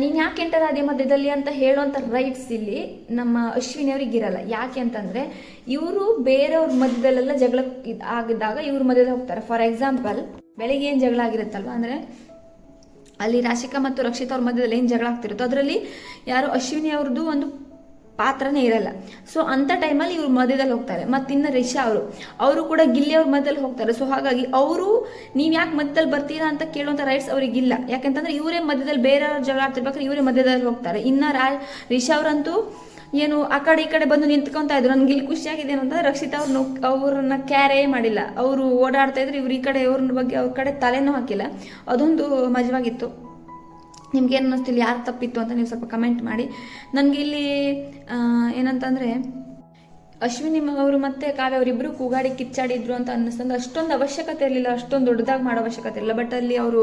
Speaker 1: ನೀನು ಯಾಕೆ ಎಂಟರ್ ಆದ ಮಧ್ಯದಲ್ಲಿ ಅಂತ ಹೇಳುವಂಥ ರೈಟ್ಸ್ ಇಲ್ಲಿ ನಮ್ಮ ಅಶ್ವಿನಿ ಅವ್ರಿಗೆ ಇರಲ್ಲ. ಯಾಕೆ ಅಂತಂದರೆ ಇವರು ಬೇರೆಯವ್ರ ಮಧ್ಯದಲ್ಲೆಲ್ಲ ಜಗಳ ಆಗಿದ್ದಾಗ ಇವ್ರ ಮಧ್ಯದಲ್ಲಿ ಹೋಗ್ತಾರೆ. ಫಾರ್ ಎಕ್ಸಾಂಪಲ್ ಬೆಳಿಗ್ಗೆ ಏನು ಜಗಳ ಆಗಿರುತ್ತಲ್ವ? ಅಂದರೆ ಅಲ್ಲಿ ರಾಶಿಕಾ ಮತ್ತು ರಕ್ಷಿತಾ ಅವ್ರ ಮಧ್ಯದಲ್ಲಿ ಏನು ಜಗಳ ಆಗ್ತಿರುತ್ತೋ, ಅದರಲ್ಲಿ ಯಾರು ಅಶ್ವಿನಿ ಅವ್ರದ್ದು ಒಂದು ಪಾತ್ರನೇ ಇರಲ್ಲ. ಸೊ ಅಂಥ ಟೈಮಲ್ಲಿ ಇವ್ರು ಮಧ್ಯದಲ್ಲಿ ಹೋಗ್ತಾರೆ. ಮತ್ತು ಇನ್ನು ರಿಷಾ ಅವರು. ಅವರು ಕೂಡ ಗಿಲ್ಲಿ ಅವ್ರ ಮಧ್ಯದಲ್ಲಿ ಹೋಗ್ತಾರೆ. ಸೊ ಹಾಗಾಗಿ ಅವರು ನೀವು ಯಾಕೆ ಮಧ್ಯದಲ್ಲಿ ಬರ್ತೀರಾ ಅಂತ ಕೇಳುವಂಥ ರೈಟ್ಸ್ ಅವರಿಗಿಲ್ಲ ಯಾಕೆಂತಂದ್ರೆ ಇವರೇ ಮಧ್ಯದಲ್ಲಿ ಬೇರೆಯವ್ರ ಜಗಳ ಆಡ್ತಿರ್ಬೇಕಾದ್ರೆ ಇವರೇ ಮಧ್ಯದಲ್ಲಿ ಹೋಗ್ತಾರೆ. ಇನ್ನು ರಾ, ರಿಷಾ ಅವರಂತೂ ಏನು ಆ ಕಡೆ ಈ ಕಡೆ ಬಂದು ನಿಂತ್ಕೊತಾ ಇದ್ರು. ನನಗೆ ಇಲ್ಲಿ ಖುಷಿಯಾಗಿದೆ ಅಂತಂದ್ರೆ ರಕ್ಷಿತಾ ಅವ್ರನ್ನ ಅವ್ರನ್ನ ಕ್ಯಾರೇ ಮಾಡಿಲ್ಲ. ಅವರು ಓಡಾಡ್ತಾ ಇದ್ರು. ಇವ್ರು ಈ ಕಡೆ ಇವ್ರನ್ನ ಬಗ್ಗೆ ಅವ್ರ ಕಡೆ ತಲೆನೂ ಹಾಕಿಲ್ಲ. ಅದೊಂದು ಮಜವಾಗಿತ್ತು. ನಿಮ್ಗೇನು ಅನ್ನಿಸ್ತಿಲ್ಲ, ಯಾರು ತಪ್ಪಿತ್ತು ಅಂತ ನೀವು ಸ್ವಲ್ಪ ಕಮೆಂಟ್ ಮಾಡಿ. ನನಗೆ ಇಲ್ಲಿ ಏನಂತಂದರೆ, ಅಶ್ವಿನಿ ಅವರು ಮತ್ತೆ ಕಾವ್ಯ ಅವರಿಬ್ಬರು ಕೂಗಾಡಿ ಕಿಚ್ಚಾಡಿದ್ರು ಅಂತ ಅನ್ನಿಸ್ತಂದ್ರೆ ಅಷ್ಟೊಂದು ಅವಶ್ಯಕತೆ ಇರಲಿಲ್ಲ, ಅಷ್ಟೊಂದು ದೊಡ್ಡದಾಗಿ ಮಾಡೋ ಅವಶ್ಯಕತೆ ಇರಲಿಲ್ಲ. ಬಟ್ ಅಲ್ಲಿ ಅವರು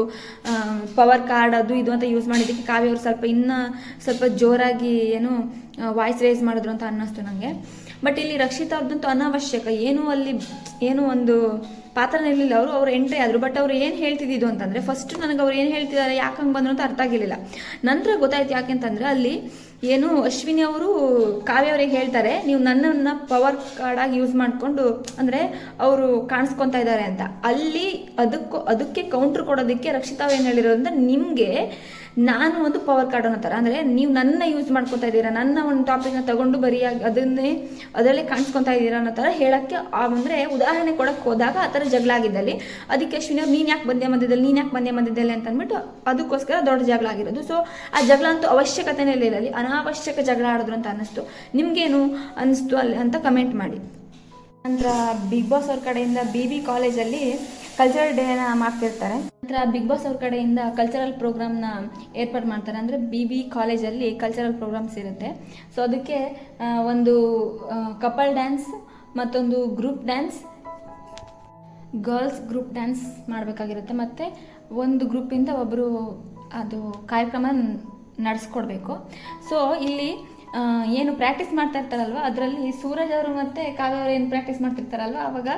Speaker 1: ಪವರ್ ಕಾರ್ಡ್ ಅದು ಇದು ಅಂತ ಯೂಸ್ ಮಾಡಿದ್ದಕ್ಕೆ ಕಾವ್ಯ ಅವರು ಸ್ವಲ್ಪ ಇನ್ನೂ ಸ್ವಲ್ಪ ಜೋರಾಗಿ ಏನು ವಾಯ್ಸ್ ರೇಸ್ ಮಾಡಿದ್ರು ಅಂತ ಅನ್ನಿಸ್ತು ನನಗೆ ಬಟ್ ಇಲ್ಲಿ ರಕ್ಷಿತಾ ಅವ್ರದ್ದಂತೂ ಅನಾವಶ್ಯಕ. ಏನು ಅಲ್ಲಿ, ಏನೂ ಒಂದು ಪಾತ್ರನೇ ಇರಲಿಲ್ಲ. ಅವರು ಅವ್ರು ಎಂಟ್ರಿ ಆದರು. ಬಟ್ ಅವ್ರು ಏನು ಹೇಳ್ತಿದ್ದು ಅಂತಂದರೆ ಫಸ್ಟ್ ನನಗೆ ಅವ್ರು ಏನು ಹೇಳ್ತಿದ್ದಾರೆ, ಯಾಕೆ ಹಂಗೆ ಬಂದರು ಅಂತ ಅರ್ಥ ಆಗಿರಲಿಲ್ಲ. ನಂತರ ಗೊತ್ತಾಯ್ತು ಯಾಕೆಂತಂದರೆ ಅಲ್ಲಿ ಏನು ಅಶ್ವಿನಿ ಅವರು ಕಾವ್ಯ ಅವರಿಗೆ ಹೇಳ್ತಾರೆ, ನೀವು ನನ್ನನ್ನು ಪವರ್ ಕಾರ್ಡಾಗಿ ಯೂಸ್ ಮಾಡಿಕೊಂಡು, ಅಂದರೆ ಅವರು ಕಾಣಿಸ್ಕೊತಾ ಇದ್ದಾರೆ ಅಂತ. ಅಲ್ಲಿ ಅದಕ್ಕೂ, ಅದಕ್ಕೆ ಕೌಂಟ್ರ್ ಕೊಡೋದಕ್ಕೆ ರಕ್ಷಿತಾ ಏನು ಹೇಳಿರೋದ್ರಿಂದ ನಿಮಗೆ ನಾನು ಒಂದು ಪವರ್ ಕಾರ್ಡ್ ಅನ್ನೋ ಥರ ಅಂದರೆ ನೀವು ನನ್ನ ಯೂಸ್ ಮಾಡ್ಕೊತಾ ಇದ್ದೀರಾ, ನನ್ನ ಒಂದು ಟಾಪಿಕ್ನ ತಗೊಂಡು ಬರಿಯಾಗಿ ಅದನ್ನೇ ಅದರಲ್ಲೇ ಕಾಣಿಸ್ಕೊತಾ ಇದ್ದೀರಾ ಅನ್ನೋ ಥರ ಹೇಳೋಕ್ಕೆ ಅಂದರೆ ಉದಾಹರಣೆ ಕೊಡೋಕ್ಕೆ ಹೋದಾಗ ಆ ಥರ ಜಗಳ ಆಗಿದ್ದಲ್ಲಿ, ಅದಕ್ಕೆ ಅಶ್ವಿನಿ ಅವ್ರು ನೀನು ಯಾಕೆ ಬಂದೆ ಮಧ್ಯದಲ್ಲಿ, ನೀನು ಯಾಕೆ ಬಂದೆ ಮಧ್ಯದಲ್ಲಿ ಅಂತ ಅಂದ್ಬಿಟ್ಟು ಅದಕ್ಕೋಸ್ಕರ ದೊಡ್ಡ ಜಗಳ ಆಗಿರೋದು. ಸೊ ಆ ಜಗಳ ಅಂತೂ ಅವಶ್ಯಕತೆನೇ ಇಲ್ಲ ಅಲ್ಲಿ ಅನಾವಶ್ಯಕ ಜಗಳ ಆಡಿದ್ರು ಅಂತ ಅನ್ನಿಸ್ತು. ನಿಮಗೇನು ಅನ್ನಿಸ್ತು ಅಲ್ಲಿ ಅಂತ ಕಮೆಂಟ್ ಮಾಡಿ. ನಂತರ ಬಿಗ್ ಬಾಸ್ ಅವ್ರ ಕಡೆಯಿಂದ ಬಿ ಬಿ ಕಾಲೇಜಲ್ಲಿ ಕಲ್ಚರಲ್ ಡೇನ ಮಾಡ್ತಿರ್ತಾರೆ. ನಂತರ ಬಿಗ್ ಬಾಸ್ ಅವ್ರ ಕಡೆಯಿಂದ ಕಲ್ಚರಲ್ ಪ್ರೋಗ್ರಾಮ್ನ ಏರ್ಪಾಡು ಮಾಡ್ತಾರೆ. ಅಂದರೆ ಬಿ ಬಿ ಕಾಲೇಜಲ್ಲಿ ಕಲ್ಚರಲ್ ಪ್ರೋಗ್ರಾಮ್ಸ್ ಇರುತ್ತೆ. ಸೊ ಅದಕ್ಕೆ ಒಂದು ಕಪಲ್ ಡ್ಯಾನ್ಸ್ ಮತ್ತೊಂದು group dance girls group dance ಮಾಡಬೇಕಾಗಿರುತ್ತೆ. ಮತ್ತು ಒಂದು ಗ್ರೂಪಿಂದ ಒಬ್ಬರು ಅದು ಕಾರ್ಯಕ್ರಮ ನಡೆಸ್ಕೊಡ್ಬೇಕು. ಸೊ ಇಲ್ಲಿ ಏನು ಪ್ರಾಕ್ಟೀಸ್ ಮಾಡ್ತಾ ಇರ್ತಾರಲ್ವ ಅದರಲ್ಲಿ ಸೂರಜ್ ಅವರು ಮತ್ತು ಕಾವ್ಯ ಅವರು ಏನು ಪ್ರಾಕ್ಟೀಸ್ ಮಾಡ್ತಿರ್ತಾರಲ್ವ? ಅವಾಗ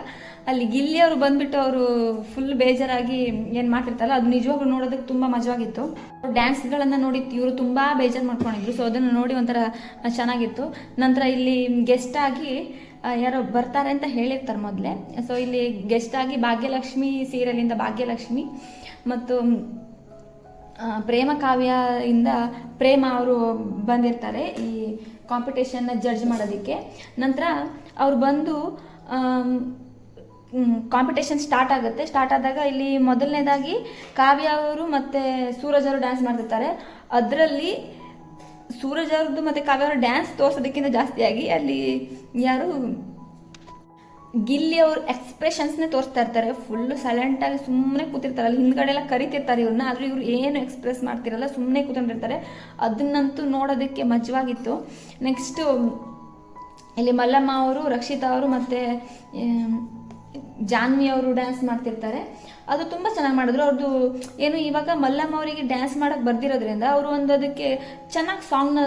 Speaker 1: ಅಲ್ಲಿ ಗಿಲ್ಲಿ ಅವರು ಬಂದ್ಬಿಟ್ಟು ಅವರು ಫುಲ್ ಬೇಜಾರಾಗಿ ಏನು ಮಾಡ್ತಿರ್ತಾರಲ್ಲ, ಅದು ನಿಜವಾಗ್ಲೂ ನೋಡೋದಕ್ಕೆ ತುಂಬ ಮಜವಾಗಿತ್ತು. ಡ್ಯಾನ್ಸ್ಗಳನ್ನು ನೋಡಿ ಇವರು ತುಂಬ ಬೇಜಾರು ಮಾಡ್ಕೊಂಡಿದ್ರು. ಸೊ ಅದನ್ನು ನೋಡಿ ಒಂಥರ ಚೆನ್ನಾಗಿತ್ತು. ನಂತರ ಇಲ್ಲಿ ಗೆಸ್ಟ್ ಆಗಿ ಯಾರೋ ಬರ್ತಾರೆ ಅಂತ ಹೇಳಿರ್ತಾರೆ ಮೊದಲೇ. ಸೊ ಇಲ್ಲಿ ಗೆಸ್ಟ್ ಆಗಿ ಭಾಗ್ಯಲಕ್ಷ್ಮಿ ಸೀರಿಯಲಿಂದ ಭಾಗ್ಯಲಕ್ಷ್ಮಿ. ಮತ್ತು ಪ್ರೇಮ ಕಾವ್ಯ ಇಂದ ಪ್ರೇಮ ಅವರು ಬಂದಿರ್ತಾರೆ ಈ ಕಾಂಪಿಟೇಷನ್ನ ಜಡ್ಜ್ ಮಾಡೋದಕ್ಕೆ. ನಂತರ ಅವ್ರು ಬಂದು ಕಾಂಪಿಟೇಷನ್ ಸ್ಟಾರ್ಟ್ ಆಗುತ್ತೆ. ಸ್ಟಾರ್ಟ್ ಆದಾಗ ಇಲ್ಲಿ ಮೊದಲನೇದಾಗಿ ಕಾವ್ಯ ಅವರು ಮತ್ತು ಸೂರಜ್ ಅವರು ಡ್ಯಾನ್ಸ್ ಮಾಡ್ತಿರ್ತಾರೆ. ಅದರಲ್ಲಿ ಸೂರಜ್ ಅವ್ರದ್ದು ಮತ್ತು ಕಾವ್ಯ ಅವರು ಡ್ಯಾನ್ಸ್ ತೋರಿಸೋದಕ್ಕಿಂತ ಜಾಸ್ತಿಯಾಗಿ ಅಲ್ಲಿ ಯಾರು ಗಿಲ್ಲಿ ಅವ್ರ ಎಕ್ಸ್ಪ್ರೆಷನ್ಸ್ನೇ ತೋರಿಸ್ತಾ ಇರ್ತಾರೆ. ಫುಲ್ಲು ಸೈಲೆಂಟಾಗಿ ಸುಮ್ಮನೆ ಕೂತಿರ್ತಾರೆ. ಅಲ್ಲಿ ಹಿಂದ್ಗಡೆ ಎಲ್ಲ ಕರಿತಿರ್ತಾರೆ ಇವ್ರನ್ನ ಆದ್ರೆ ಇವ್ರು ಏನು ಎಕ್ಸ್ಪ್ರೆಸ್ ಮಾಡ್ತಿರಲ್ಲ ಸುಮ್ಮನೆ ಕೂತ್ಕೊಂಡಿರ್ತಾರೆ. ಅದನ್ನಂತೂ ನೋಡೋದಕ್ಕೆ ಮಜವಾಗಿತ್ತು. ನೆಕ್ಸ್ಟು ಇಲ್ಲಿ ಮಲ್ಲಮ್ಮ ಅವರು, ರಕ್ಷಿತಾ ಅವರು ಮತ್ತು ಜಾನ್ವಿ ಅವರು ಡ್ಯಾನ್ಸ್ ಮಾಡ್ತಿರ್ತಾರೆ. ಅದು ತುಂಬ ಚೆನ್ನಾಗಿ ಮಾಡಿದ್ರು. ಅವ್ರದ್ದು ಏನು ಇವಾಗ ಮಲ್ಲಮ್ಮ ಅವರಿಗೆ ಡ್ಯಾನ್ಸ್ ಮಾಡೋಕ್ಕೆ ಬರ್ದಿರೋದ್ರಿಂದ ಅವರು ಒಂದು ಅದಕ್ಕೆ ಚೆನ್ನಾಗಿ ಸಾಂಗ್ನ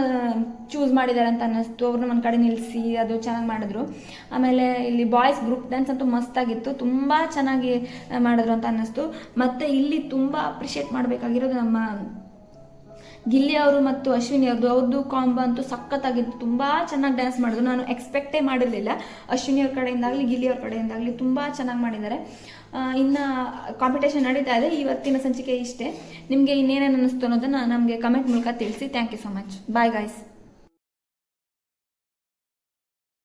Speaker 1: ಚೂಸ್ ಮಾಡಿದ್ದಾರೆ ಅಂತ ಅನ್ನಿಸ್ತು. ಅವ್ರನ್ನ ಒಂದು ಕಡೆ ನಿಲ್ಲಿಸಿ ಅದು ಚೆನ್ನಾಗಿ ಮಾಡಿದ್ರು. ಆಮೇಲೆ ಇಲ್ಲಿ ಬಾಯ್ಸ್ ಗ್ರೂಪ್ ಡ್ಯಾನ್ಸ್ ಅಂತೂ ಮಸ್ತಾಗಿತ್ತು. ತುಂಬ ಚೆನ್ನಾಗಿ ಮಾಡಿದ್ರು ಅಂತ ಅನ್ನಿಸ್ತು. ಮತ್ತು ಇಲ್ಲಿ ತುಂಬ ಅಪ್ರಿಷಿಯೇಟ್ ಮಾಡಬೇಕಾಗಿರೋದು ನಮ್ಮ ಗಿಲ್ಲಿ ಅವರು ಮತ್ತು ಅಶ್ವಿನಿ ಅವ್ರದ್ದು ಅವ್ರದ್ದು ಕಾಂಬೋ ಅಂತೂ ಸಖತ್ತಾಗಿತ್ತು. ತುಂಬ ಚೆನ್ನಾಗಿ ಡ್ಯಾನ್ಸ್ ಮಾಡಿದ್ರು. ನಾನು ಎಕ್ಸ್ಪೆಕ್ಟೇ ಮಾಡಿರಲಿಲ್ಲ. ಅಶ್ವಿನಿ ಅವ್ರ ಕಡೆಯಿಂದಾಗಲಿ, ಗಿಲ್ಲಿ ಅವ್ರ ಕಡೆಯಿಂದಾಗಲಿ ತುಂಬ ಚೆನ್ನಾಗಿ ಮಾಡಿದ್ದಾರೆ. ಇನ್ನು ಕಾಂಪಿಟೇಷನ್ ನಡೀತಾ ಇದೆ. ಇವತ್ತಿನ ಸಂಚಿಕೆ ಇಷ್ಟೇ. ನಿಮಗೆ ಇನ್ನೇನೇನು ಅನ್ನಿಸ್ತು ಅನ್ನೋದನ್ನು ನಮಗೆ ಕಮೆಂಟ್ ಮೂಲಕ ತಿಳಿಸಿ. Thank you so much bye guys